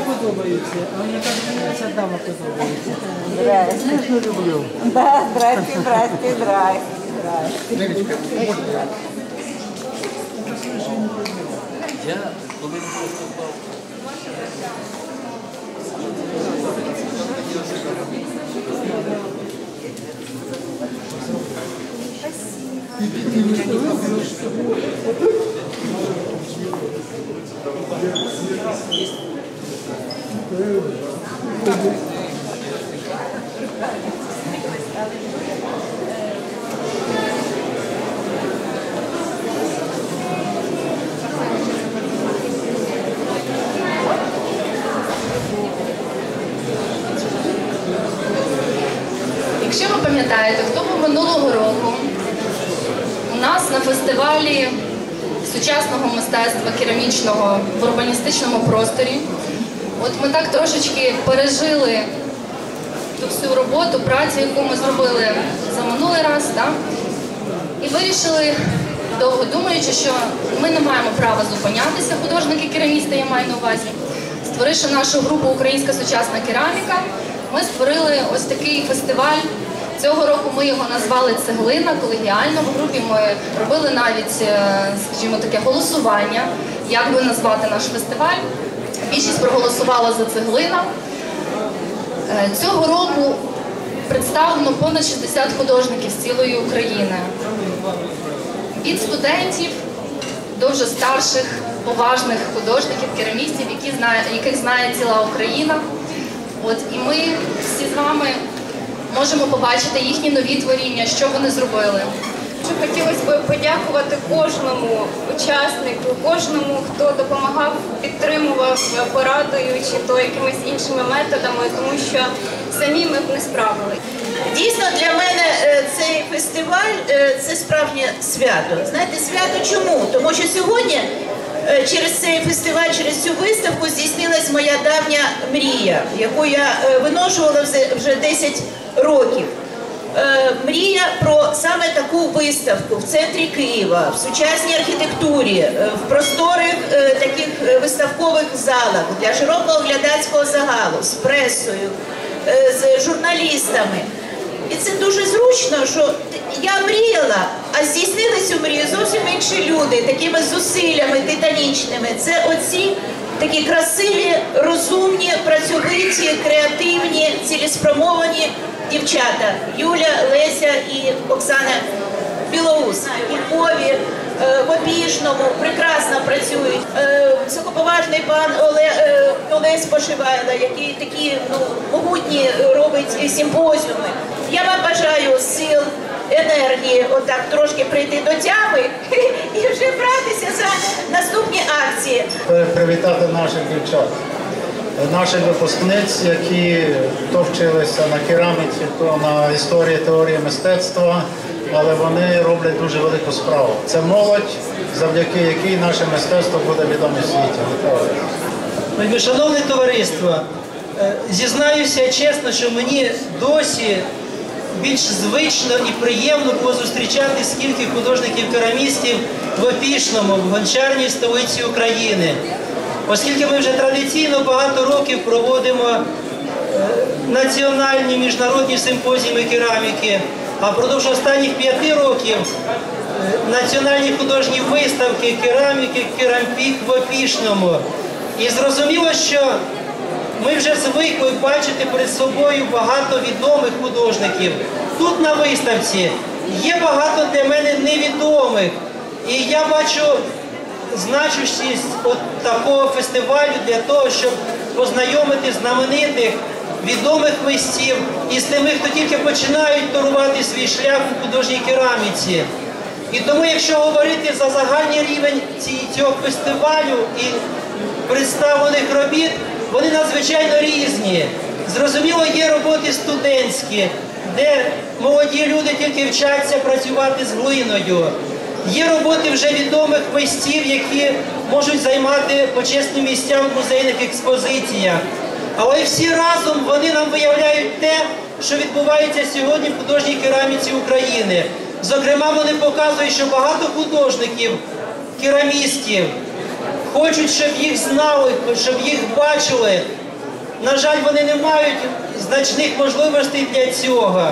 подобаються, а мені так подобається, дама подобається. Здрасте. люблю. Да, здрасте, здрасте, здрасте. здрасте. Леночка, можна? Я коли виступав, Якщо Мистецтва керамічного в урбаністичному просторі, от ми так трошечки пережили ту всю роботу, працю, яку ми зробили за минулий раз, так? і вирішили, довго думаючи, що ми не маємо права зупинятися, художники-керамісти, я маю на увазі. Створивши нашу групу Українська сучасна кераміка, ми створили ось такий фестиваль. Цього року ми його назвали Цеглина колегіально. В групі ми робили навіть, е, скажімо, таке голосування, як би назвати наш фестиваль. Більшість проголосувала за цеглина. Е, Цього року представлено понад 60 художників з цілої України. Від студентів до вже старших, поважних художників, керамістів, які знає, яких знає ціла Україна. От і ми всі з вами можемо побачити їхні нові творіння, що вони зробили. Дуже хотілося б подякувати кожному учаснику, кожному, хто допомагав, підтримував порадою чи то якимись іншими методами, тому що самі ми б не справилися. Дійсно, для мене е, цей фестиваль е, це справжнє свято. Знаєте, свято чому? Тому що сьогодні е, через цей фестиваль, через цю виставку здійснилась моя давня мрія, яку я виношувала вже- вже 10 років. Е, Мрія про саме таку виставку в центрі Києва, в сучасній архітектурі, е, в просторих е, таких виставкових залах для широкого глядацького загалу з пресою, з журналістами. І це дуже зручно, що я мріяла, а здійснили цю мрію зовсім інші люди, такими зусиллями титанічними. Це оці такі красиві, розумні, працьовиті, креативні, цілеспрямовані дівчата Юля, Леся і Оксана Білоус. У Львові, е, в Опішному прекрасно працюють. Е, Високоповажний пан Оле, е, Олесь Пошивайло, який такі ну, могутні робить симпозіуми. Я вам бажаю сил, енергії, отак трошки прийти до тями і вже братися за наступні акції. Привітати наших дівчат, наших випускниць, які то вчилися на кераміці, то на історії теорії мистецтва, але вони роблять дуже велику справу. Це молодь, завдяки якій наше мистецтво буде відоме в світі. Шановне товариство, е, зізнаюся чесно, що мені досі більш звично і приємно було зустрічати скільки художників-керамістів в Опішному, в гончарній столиці України. Оскільки ми вже традиційно багато років проводимо е, національні міжнародні симпозіуми кераміки, а впродовж останніх п'яти років е, національні художні виставки кераміки Керампік в Опішному. І зрозуміло, що ми вже звикли бачити перед собою багато відомих художників. Тут на виставці є багато для мене невідомих. І я бачу значущість от такого фестивалю для того, щоб познайомити знаменитих відомих митців і з тими, хто тільки починають торувати свій шлях у художній кераміці. І тому, якщо говорити за загальний рівень цього фестивалю і представлених робіт, вони надзвичайно різні. Зрозуміло, є роботи студентські, де молоді люди тільки вчаться працювати з глиною. Є роботи вже відомих митців, які можуть займати почесні місця в музейних експозиціях. Але всі разом вони нам виявляють те, що відбувається сьогодні в художній кераміці України. Зокрема, вони показують, що багато художників, керамістів, хочуть, щоб їх знали, щоб їх бачили. На жаль, вони не мають значних можливостей для цього.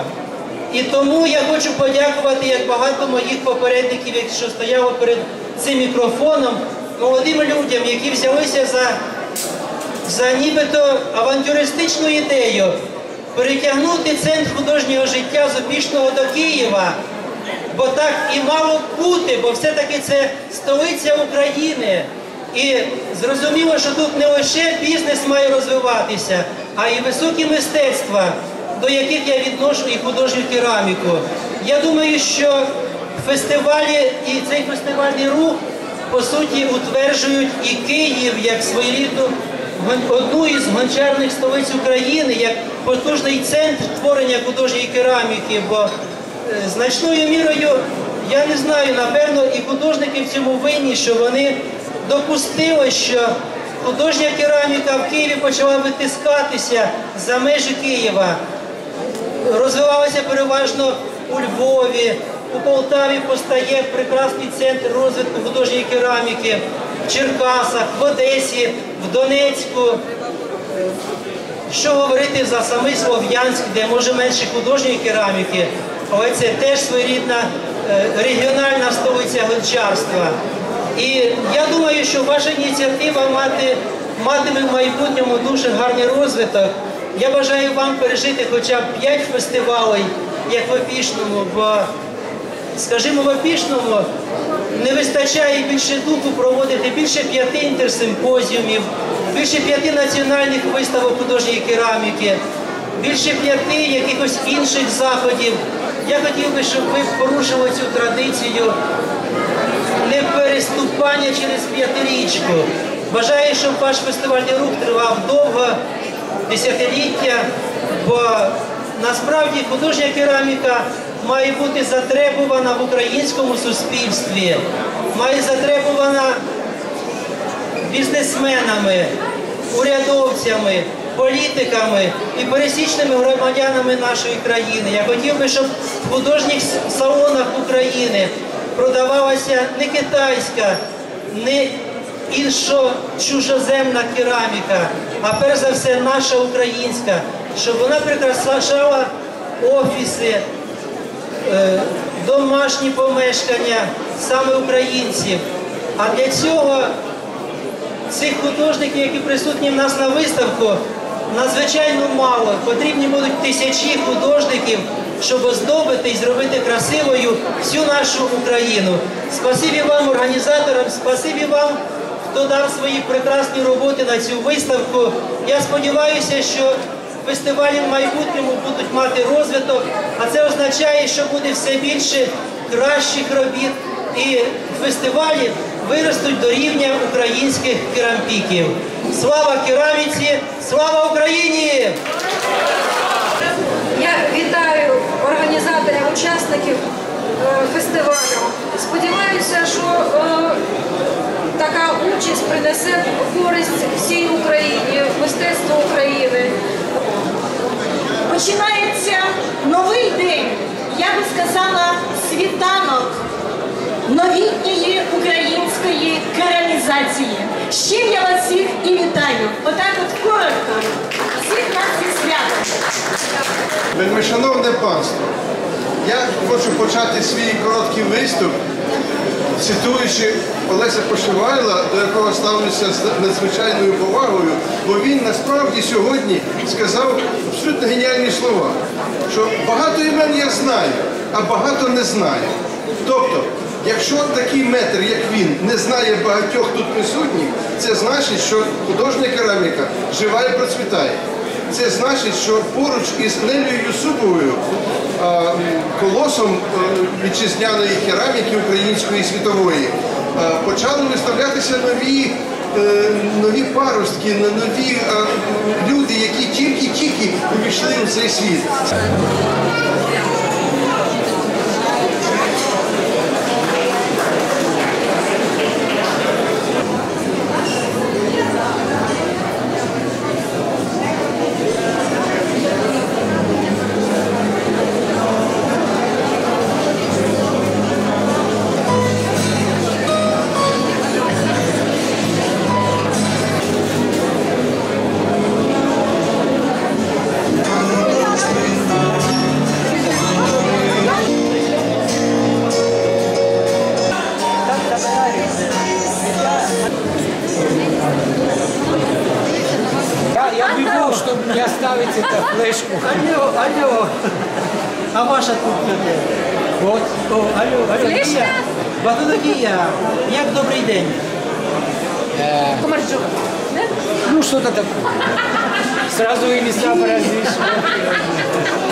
І тому я хочу подякувати, як багато моїх попередників, які стояли перед цим мікрофоном, молодим людям, які взялися за, за нібито авантюристичну ідею перетягнути центр художнього життя з Опішного до Києва. Бо так і мало бути, бо все-таки це столиця України. І зрозуміло, що тут не лише бізнес має розвиватися, а й високі мистецтва, до яких я відношу і художню кераміку. Я думаю, що фестивалі і цей фестивальний рух по суті утверджують і Київ як своєрідну одну із гончарних столиць України, як потужний центр творення художньої кераміки. Бо е, значною мірою, я не знаю, напевно, і художники в цьому винні, що вони допустили, що художня кераміка в Києві почала витискатися за межі Києва. Розвивалася переважно у Львові, у Полтаві постає прекрасний центр розвитку художньої кераміки, в Черкасах, в Одесі, в Донецьку. Що говорити за самий Слов'янськ, де може менше художньої кераміки, але це теж своєрідна е, регіональна столиця гончарства. І я думаю, що ваша ініціатива мати, матиме в майбутньому дуже гарний розвиток. Я бажаю вам пережити хоча б 5 фестивалей, як в Опішному, бо скажімо, в Опішному не вистачає більше духу проводити більше п'яти інтерсимпозіумів, більше п'яти національних виставок художньої кераміки, більше п'яти якихось інших заходів. Я хотів би, щоб ви порушили цю традицію не переступання через п'ятирічку. Бажаю, щоб ваш фестивальний рух тривав довго, десятиліття, бо насправді художня кераміка має бути затребувана в українському суспільстві, має затребувана бізнесменами, урядовцями, політиками і пересічними громадянами нашої країни. Я хотів би, щоб в художніх салонах України продавалася не китайська, не іншо чужоземна кераміка, а перш за все наша українська, щоб вона прикрашала офіси, е, домашні помешкання саме українців. А для цього цих художників, які присутні в нас на виставку, надзвичайно мало. Потрібні будуть тисячі художників, щоб оздобити і зробити красивою всю нашу Україну. Спасибі вам, організаторам, спасибі вам, хто дав свої прекрасні роботи на цю виставку. Я сподіваюся, що фестивалі в майбутньому будуть мати розвиток, а це означає, що буде все більше кращих робіт і фестивалі виростуть до рівня українських керампіків. Слава кераміці! Слава Україні! Я вітаю організаторів, учасників е, фестивалю. Сподіваюся, що е, така участь принесе користь всій Україні, мистецтву України. Починається новий день, я би сказала, світанок новітньої української керамізації. З я вас всіх і вітаю. Отак от коротко. Всіх нас зі святом. Вельмишановне панство, я хочу почати свій короткий виступ, цитуючи Олеся Пошивайла, до якого ставлюся з надзвичайною повагою, бо він насправді сьогодні сказав абсолютно геніальні слова, що багато імен я знаю, а багато не знаю. Тобто, якщо такий метр, як він, не знає багатьох тут присутніх, це значить, що художня кераміка жива і процвітає. Це значить, що поруч із Нелією Юсуповою, колосом е, вітчизняної кераміки української світової, почали виставлятися нові, е, нові паростки, нові люди, які тільки-тільки увійшли у цей світ. Мог, чтобы не оставить эту флешку. Алло, алло. А ваша тут де? От, о, алло, алло, Флешка? Дія. Батонокія. Як добрий день? Комарджук. Ну, что-то такое. Сразу и листа поразишь.